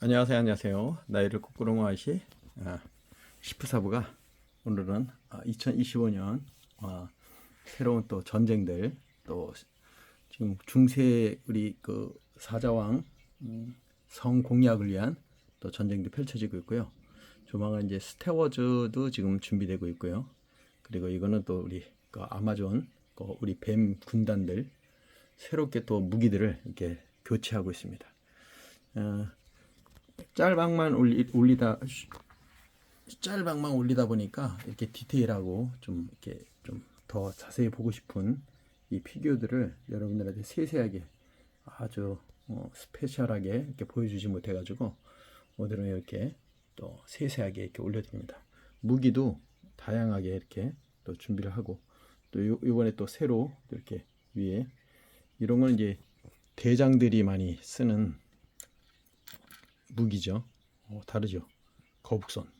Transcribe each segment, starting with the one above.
안녕하세요, 안녕하세요. 나이를 거꾸로 아시 아, 시프사부가 오늘은 아, 2025년 아, 새로운 또 전쟁들 또 지금 중세 우리 그 사자왕 음, 성 공략을 위한 또 전쟁도 펼쳐지고 있고요. 조만간 이제 스테워즈도 지금 준비되고 있고요. 그리고 이거는 또 우리 그 아마존 그 우리 뱀 군단들 새롭게 또 무기들을 이렇게 교체하고 있습니다. 어, 짤방만 올리, 올리다 짤방만 올리다 보니까 이렇게 디테일하고 좀 이렇게 좀 더 자세히 보고 싶은 이 피규어들을 여러분들한테 세세하게 아주 어, 스페셜하게 이렇게 보여주지 못해가지고 오늘은 이렇게 또 세세하게 이렇게 올려드립니다. 무기도 다양하게 이렇게 또 준비를 하고 또 요, 이번에 또 새로 이렇게 위에 이런 건 이제 대장들이 많이 쓰는 무기죠. 어, 다르죠. 거북선.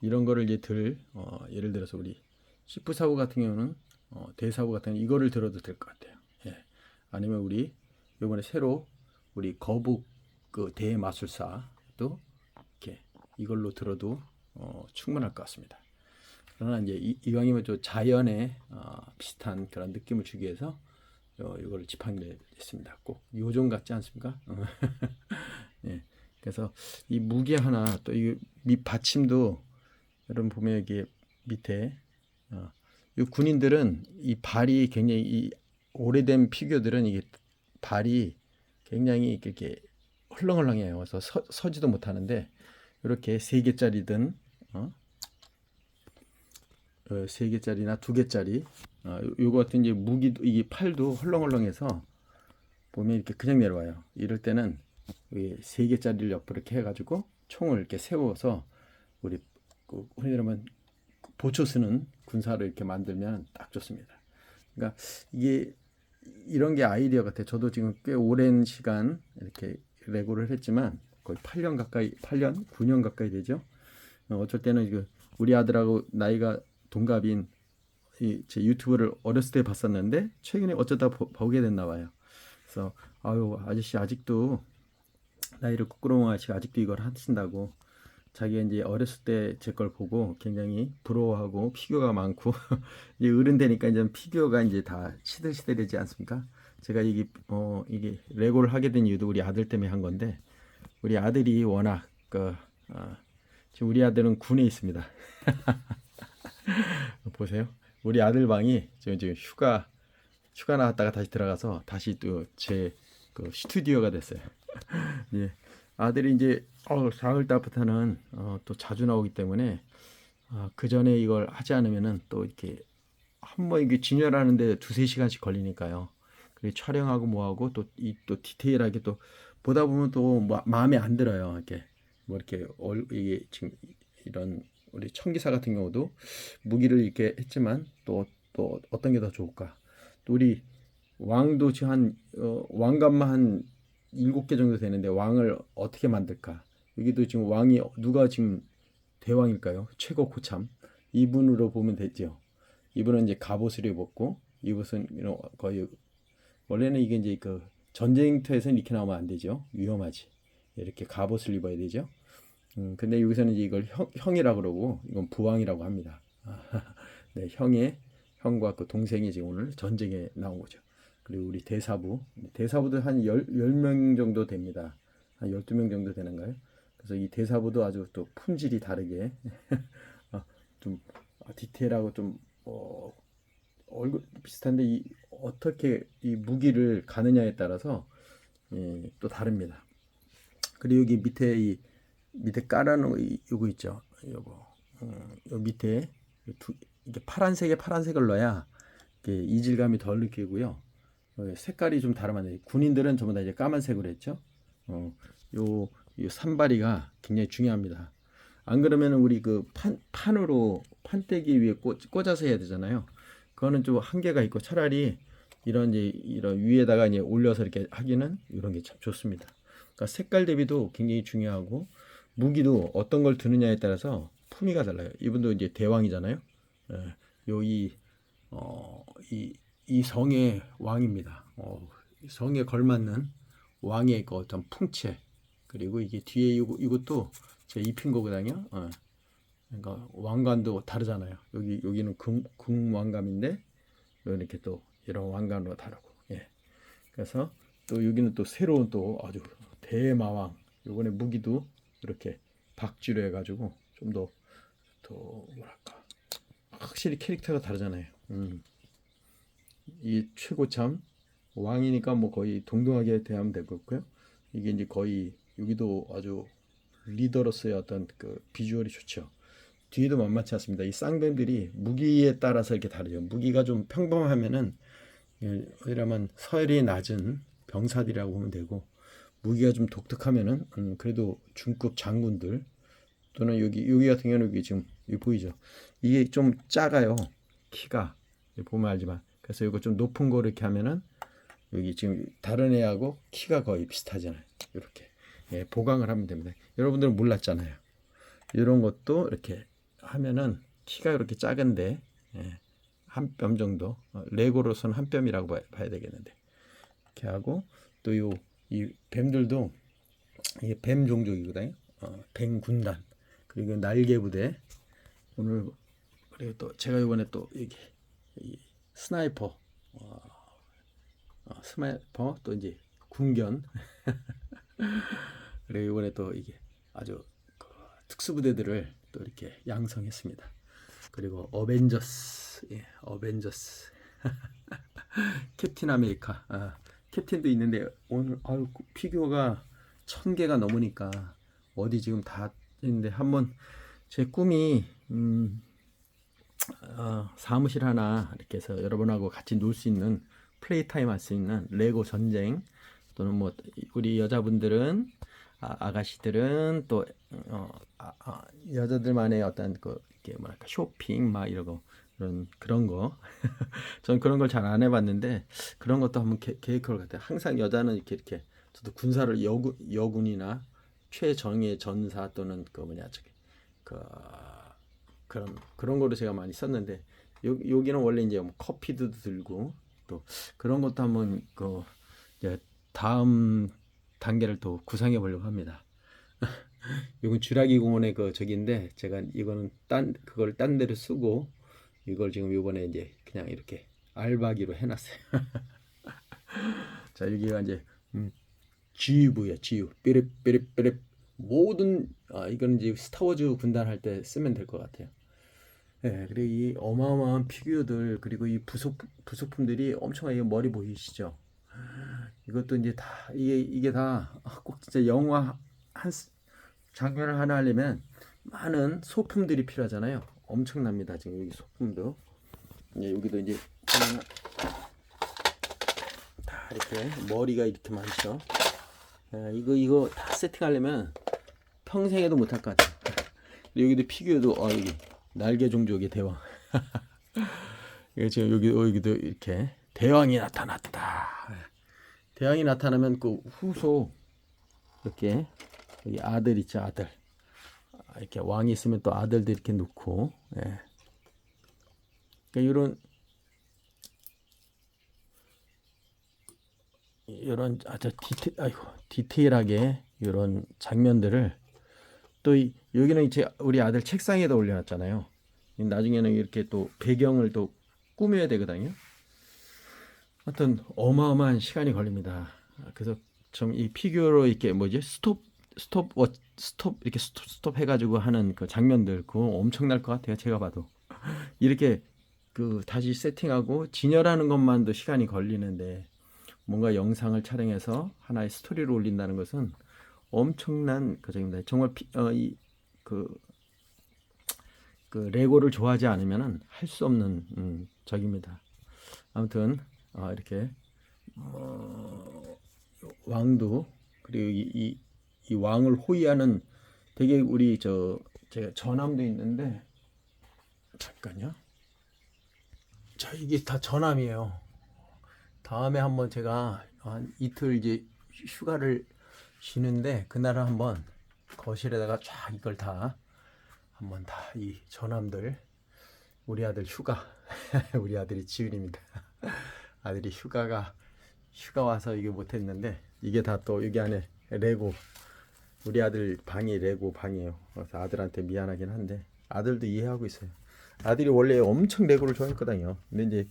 이런 거를 이제 들 어, 예를 들어서 우리 시프 사부 같은 경우는 어, 대사부 같은 경우 이거를 들어도 될 것 같아요. 예. 아니면 우리 이번에 새로 우리 거북 그 대마술사도 이렇게 이걸로 들어도 어, 충분할 것 같습니다. 그러나 이제 이, 이왕이면 좀 자연에 어, 비슷한 그런 느낌을 주기 위해서 어, 이거를 지팡이를 했습니다. 꼭 요정 같지 않습니까? 예. 그래서 이 무게 하나 또 이 밑 받침도 여러분 보면 여기 밑에 어, 이 군인들은 이 발이 굉장히 이 오래된 피규어들은 이게 발이 굉장히 이렇게 헐렁헐렁해요. 그래서 서, 서지도 못하는데 이렇게 세 개짜리든 어? 어, 세 개짜리나 두 개짜리 어, 요- 요거 같은 이제 무기도 이게 팔도 헐렁헐렁해서 보면 이렇게 그냥 내려와요. 이럴 때는 이세 개짜리를 옆으로 이렇게 해가지고 총을 이렇게 세워서 우리 그 흔히 말하면 보초 쓰는 군사를 이렇게 만들면 딱 좋습니다. 그러니까 이게 이런 게 아이디어 같아요. 저도 지금 꽤 오랜 시간 이렇게 레고를 했지만 거의 8년 가까이 8년 9년 가까이 되죠. 어, 어쩔 때는 그 우리 아들하고 나이가 동갑인 이 제 유튜브를 어렸을 때 봤었는데 최근에 어쩌다 보, 보게 됐나 봐요. 그래서 아유 아저씨 아직도 나이를 거꾸로 아저씨 아직도 이걸 하신다고 자기가 이제 어렸을 때 제 걸 보고 굉장히 부러워하고 피규어가 많고 이제 어른 되니까 이제 피규어가 이제 다 시들시들하지 않습니까? 제가 이게 어 이게 레고를 하게 된 이유도 우리 아들 때문에 한 건데 우리 아들이 워낙 그 어, 지금 우리 아들은 군에 있습니다. 보세요. 우리 아들 방이 지금 지금 휴가 휴가 나갔다가 다시 들어가서 다시 또 제 그 스튜디오가 됐어요. 예. 아들이 이제 어, 4월 달부터는 어, 또 자주 나오기 때문에 어, 그 전에 이걸 하지 않으면은 또 이렇게 한 번 이게 진열하는데 두세 시간씩 걸리니까요. 그리고 촬영하고 뭐하고 또 이 또 디테일하게 또 보다 보면 또 마, 마음에 안 들어요. 이렇게 뭐 이렇게 얼, 이게 지금 이런 우리 청기사 같은 경우도 무기를 이렇게 했지만 또 또 어떤 게 더 좋을까? 또 우리 왕도 지금 한 어, 왕관만 한 일곱 개 정도 되는데 왕을 어떻게 만들까? 여기도 지금 왕이 누가 지금 대왕일까요? 최고 고참 이분으로 보면 되죠. 이분은 이제 갑옷을 입었고 이것은 거의 원래는 이게 이제 그 전쟁터에서는 이렇게 나오면 안 되죠. 위험하지. 이렇게 갑옷을 입어야 되죠. 음, 근데 여기서는 이제 이걸 형, 형이라고 그러고 이건 부왕이라고 합니다. 네, 형의 형과 그 동생이 지금 오늘 전쟁에 나온 거죠. 그리고 우리 대사부, 대사부도 한 열, 열 명 정도 됩니다. 한 12명 정도 되는가요? 그래서 이 대사부도 아주 또 품질이 다르게 아, 좀 아, 디테일하고 좀 어, 얼굴 비슷한데 이 어떻게 이 무기를 가느냐에 따라서 예, 또 다릅니다. 그리고 여기 밑에 이 밑에 이- 요거 있죠. 요거 음, 요 밑에 두, 이게 파란색에 파란색을 넣어야 이질감이 덜 느끼고요. 어, 색깔이 좀 다르면 군인들은 전부 다 이제 까만색으로 했죠. 어, 요, 요 산바리가 굉장히 중요합니다. 안 그러면은 우리 그 판, 판으로 판때기 위에 꽂, 꽂아서 해야 되잖아요. 그거는 좀 한계가 있고 차라리 이런 이제 이런 위에다가 이제 올려서 이렇게 하기는 이런 게 참 좋습니다. 그러니까 색깔 대비도 굉장히 중요하고 무기도 어떤 걸 드느냐에 따라서 품위가 달라요. 이분도 이제 대왕이잖아요. 예, 요이 어, 이, 이 성의 왕입니다. 어, 이 성에 걸맞는 왕의 그 어떤 풍채 그리고 이게 뒤에 이거, 이것도 제가 입힌 거거든요. 어. 그러니까 왕관도 다르잖아요. 여기 여기는 금, 금 왕감인데 이렇게 또 이런 왕관으로 다르고. 예. 그래서 또 여기는 또 새로운 또 아주 대마왕. 요번에 무기도 이렇게 박쥐로 해가지고 좀 더 더 뭐랄까 확실히 캐릭터가 다르잖아요. 음. 이 최고참 왕이니까 뭐 거의 동등하게 대하면 되겠고요. 이게 이제 거의 여기도 아주 리더로서의 어떤 그 비주얼이 좋죠. 뒤에도 만만치 않습니다. 이 쌍뱀들이 무기에 따라서 이렇게 다르죠. 무기가 좀 평범하면은 예, 이라면 서열이 낮은 병사들이라고 보면 되고 무기가 좀 독특하면은 음, 그래도 중급 장군들 또는 여기 여기 같은 경우는 여기 지금 여기 보이죠. 이게 좀 작아요. 키가 보면 알지만 그래서 이거 좀 높은 거 이렇게 하면은 여기 지금 다른 애하고 키가 거의 비슷하잖아요. 이렇게 예, 보강을 하면 됩니다. 여러분들은 몰랐잖아요. 이런 것도 이렇게 하면은 키가 이렇게 작은데 예, 한 뼘 정도 어, 레고로서는 한 뼘이라고 봐야, 봐야 되겠는데 이렇게 하고 또요 이 뱀들도 이게 뱀 종족이거든요. 어, 뱀 군단. 그리고 날개 부대. 오늘 그리고 또 제가 이번에 또 이게 이 스나이퍼. 어, 어, 스나이퍼 또 이제 군견. 그리고 이번에 또 이게 아주 그 특수부대들을 또 이렇게 양성했습니다. 그리고 어벤져스, 예, 어벤져스, 캡틴 아메리카, 아, 캡틴도 있는데 오늘 아유 피규어가 천 개가 넘으니까 어디 지금 다 있는데 한번 제 꿈이 음, 어, 사무실 하나 이렇게 해서 여러분하고 같이 놀 수 있는 플레이 타임 할 수 있는 레고 전쟁 또는 뭐 우리 여자분들은 아, 아가씨들은 또 어, 아, 아, 여자들만의 어떤 그 이렇게 뭐랄까 쇼핑 막 이러고 그런 그런 거 전 그런 걸 잘 안 해봤는데 그런 것도 한번 계, 계획할 것 같아요. 항상 여자는 이렇게 이렇게 저도 군사를 여군 여군이나 최정예 전사 또는 그 뭐냐 저기 그 그런 그런 거로 제가 많이 썼는데 요, 여기는 원래 이제 뭐 커피도 들고 또 그런 것도 한번 그 이제 다음 단계를 또 구상해 보려고 합니다. 이건 주라기 공원의 그 저기인데 제가 이거는 딴 그걸 딴 데로 쓰고 이걸 지금 요번에 이제 그냥 이렇게 알바기로 해놨어요. 자 여기가 이제 음, GUV야 GU 삐립 삐립 삐립 모든 아 이거는 이제 스타워즈 군단 할 때 쓰면 될 것 같아요. 예, 그리고 이 어마어마한 피규어들 그리고 이 부속 부속품들이 엄청나게 머리 보이시죠? 이것도 이제 다 이게 이게 다 꼭 진짜 영화 한 스- 장면을 하나 하려면 많은 소품들이 필요하잖아요. 엄청납니다. 지금 여기 소품도 예, 여기도 이제 다 이렇게 머리가 이렇게 많죠. 예, 이거 이거 다 세팅하려면 평생에도 못할 것. 그리고 여기도 피규어도 어 여기 날개 종족의 대왕. 이게 지금 여기 어, 여기도 이렇게 대왕이 나타났다. 대왕이 나타나면 그 후속 이렇게 여기 아들 있죠 아들. 아, 이렇게 왕이 있으면 또 아들도 이렇게 놓고 예. 그러니까 이런 이런 아주 디테 아이고 디테일하게 이런 장면들을 또 이, 여기는 이제 우리 아들 책상에다 올려놨잖아요. 나중에는 이렇게 또 배경을 또 꾸며야 되거든요. 하여튼 어마어마한 시간이 걸립니다. 그래서 좀 이 피규어로 이렇게 뭐지 스톱 스톱 워 스톱 이렇게 스톱 스톱 해가지고 하는 그 장면들 그거 엄청날 것 같아요. 제가 봐도 이렇게 그 다시 세팅하고 진열하는 것만도 시간이 걸리는데 뭔가 영상을 촬영해서 하나의 스토리를 올린다는 것은 엄청난 과정입니다. 정말 피, 어, 이, 그, 그 레고를 좋아하지 않으면은 할 수 없는 음, 적입니다. 아무튼 어, 이렇게 어, 왕도 그리고 이, 이, 이 왕을 호위하는 되게 우리 저 제가 전함도 있는데 잠깐요. 자 이게 다 전함이에요. 다음에 한번 제가 한 이틀 이제 휴가를 쉬는데 그날은 한번 거실에다가 쫙 이걸 다 한번 다 이 전함들 우리 아들 휴가 우리 아들이 지훈입니다. 아들이 휴가가 휴가 와서 이게 못했는데 이게 다 또 여기 안에 레고 우리 아들 방이 레고 방이에요. 그래서 아들한테 미안하긴 한데 아들도 이해하고 있어요. 아들이 원래 엄청 레고를 좋아했거든요. 근데 이제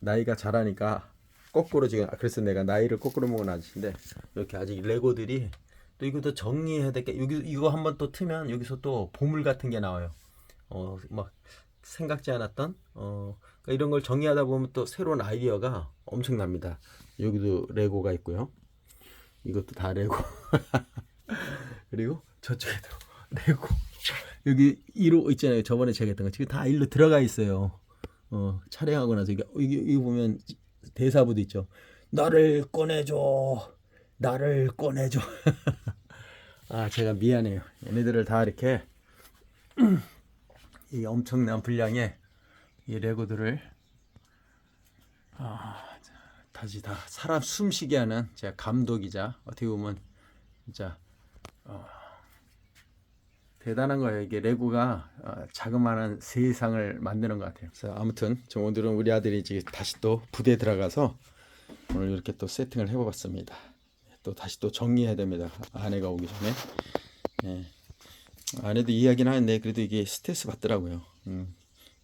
나이가 자라니까 거꾸로 지금 그래서 내가 나이를 거꾸로 먹은 아저씨인데 이렇게 아직 레고들이 또 이것도 정리해야 될 게 여기 이거 한번 또 트면 여기서 또 보물 같은 게 나와요. 어 막 생각지 않았던 어 그러니까 이런 걸 정리하다 보면 또 새로운 아이디어가 엄청납니다. 여기도 레고가 있고요. 이것도 다 레고. 그리고 저쪽에도 레고. 여기 1호 있잖아요. 저번에 제가 했던 거. 지금 다 일로 들어가 있어요. 어, 촬영하고 나서 이게 어, 이게 이거 보면 대사부도 있죠. 나를 꺼내줘. 나를 꺼내줘. 아, 제가 미안해요. 얘네들을 다 이렇게 이 엄청난 분량의 이 레고들을 아, 다시 다 사람 숨쉬게 하는 제가 감독이자 어떻게 보면 진짜 어, 대단한 거예요. 이게 레고가 어, 자그마한 세상을 만드는 것 같아요. 그래서 아무튼 저 오늘은 우리 아들이 이제 다시 또 부대 들어가서 오늘 이렇게 또 세팅을 해보았습니다. 또 다시 또 정리해야 됩니다. 아내가 오기 전에. 예. 아내도 이야기는 하는데 그래도 이게 스트레스 받더라고요. 음,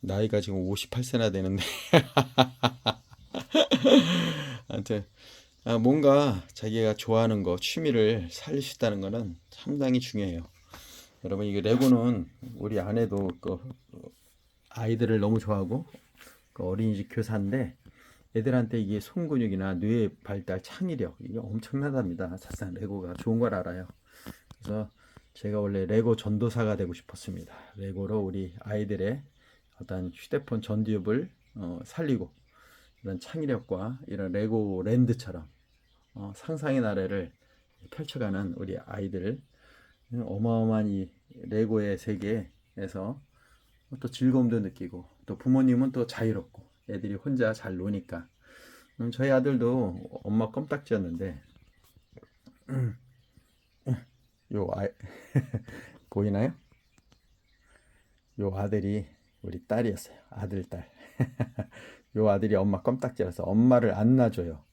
나이가 지금 58세나 되는데. 아무튼 아, 뭔가 자기가 좋아하는 거 취미를 살릴 수 있다는 거는 상당히 중요해요. 여러분 이게 레고는 우리 아내도 그 아이들을 너무 좋아하고 그 어린이집 교사인데 애들한테 이게 손 근육이나 뇌 발달 창의력 이게 엄청나답니다. 사실 레고가 좋은 걸 알아요. 그래서 제가 원래 레고 전도사가 되고 싶었습니다. 레고로 우리 아이들의 어떤 휴대폰 전두엽을 어, 살리고 이런 창의력과 이런 레고 랜드처럼 어, 상상의 나래를 펼쳐가는 우리 아이들 어마어마한 이 레고의 세계에서 또 즐거움도 느끼고 또 부모님은 또 자유롭고 애들이 혼자 잘 노니까 음, 저희 아들도 엄마 껌딱지였는데 요 아, 보이나요? 요 아들이 우리 딸이었어요. 아들 딸. 요 아들이 엄마 껌딱지라서 엄마를 안 놔줘요.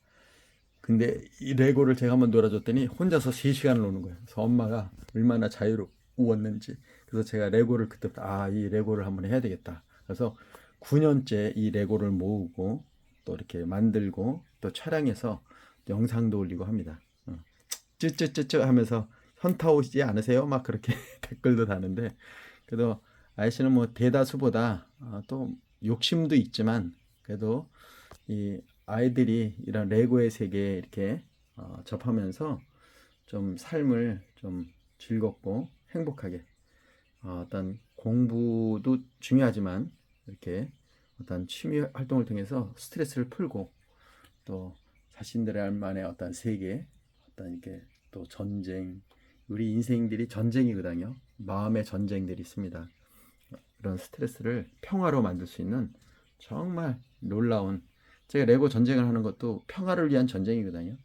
근데 이 레고를 제가 한번 놀아줬더니 혼자서 3시간을 노는 거예요. 그래서 엄마가 얼마나 자유로웠는지. 그래서 제가 레고를 그때부터 아, 이 레고를 한번 해야 되겠다. 그래서 9년째 이 레고를 모으고 또 이렇게 만들고 또 촬영해서 영상도 올리고 합니다. 어. 쯔쯔쯔쯔 하면서 현타 오시지 않으세요? 막 그렇게 댓글도 다는데 그래도 아이씨는 뭐 대다수보다 어, 또 욕심도 있지만 그래도 이 아이들이 이런 레고의 세계에 이렇게 어, 접하면서 좀 삶을 좀 즐겁고 행복하게 어, 어떤 공부도 중요하지만 이렇게 어떤 취미 활동을 통해서 스트레스를 풀고 또 자신들만의 어떤 세계 어떤 이렇게 또 전쟁 우리 인생들이 전쟁이거든요. 마음의 전쟁들이 있습니다. 그런 스트레스를 평화로 만들 수 있는 정말 놀라운 제가 레고 전쟁을 하는 것도 평화를 위한 전쟁이거든요.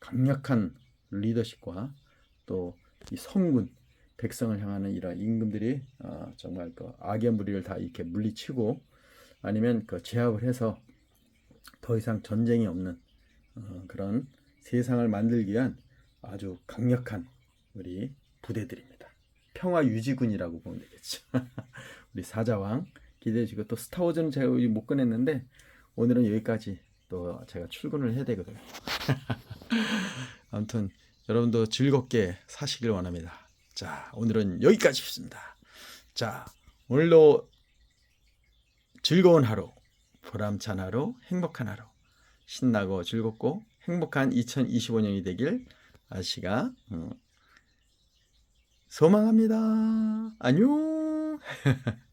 강력한 리더십과 또 이 성군 백성을 향하는 이런 임금들이 어, 정말 그 악의 무리를 다 이렇게 물리치고 아니면 그 제압을 해서 더 이상 전쟁이 없는 어, 그런 세상을 만들기 위한 아주 강력한 우리 부대들입니다. 평화 유지군이라고 보면 되겠죠. 우리 사자왕 기대해 주고 또 스타워즈는 제가 못 꺼냈는데 오늘은 여기까지 또 제가 출근을 해야 되거든요. 아무튼 여러분도 즐겁게 사시길 원합니다. 자, 오늘은 여기까지입니다. 자, 오늘도 즐거운 하루, 보람찬 하루, 행복한 하루, 신나고 즐겁고 행복한 2025년이 되길 아씨가 어, 소망합니다. 안녕.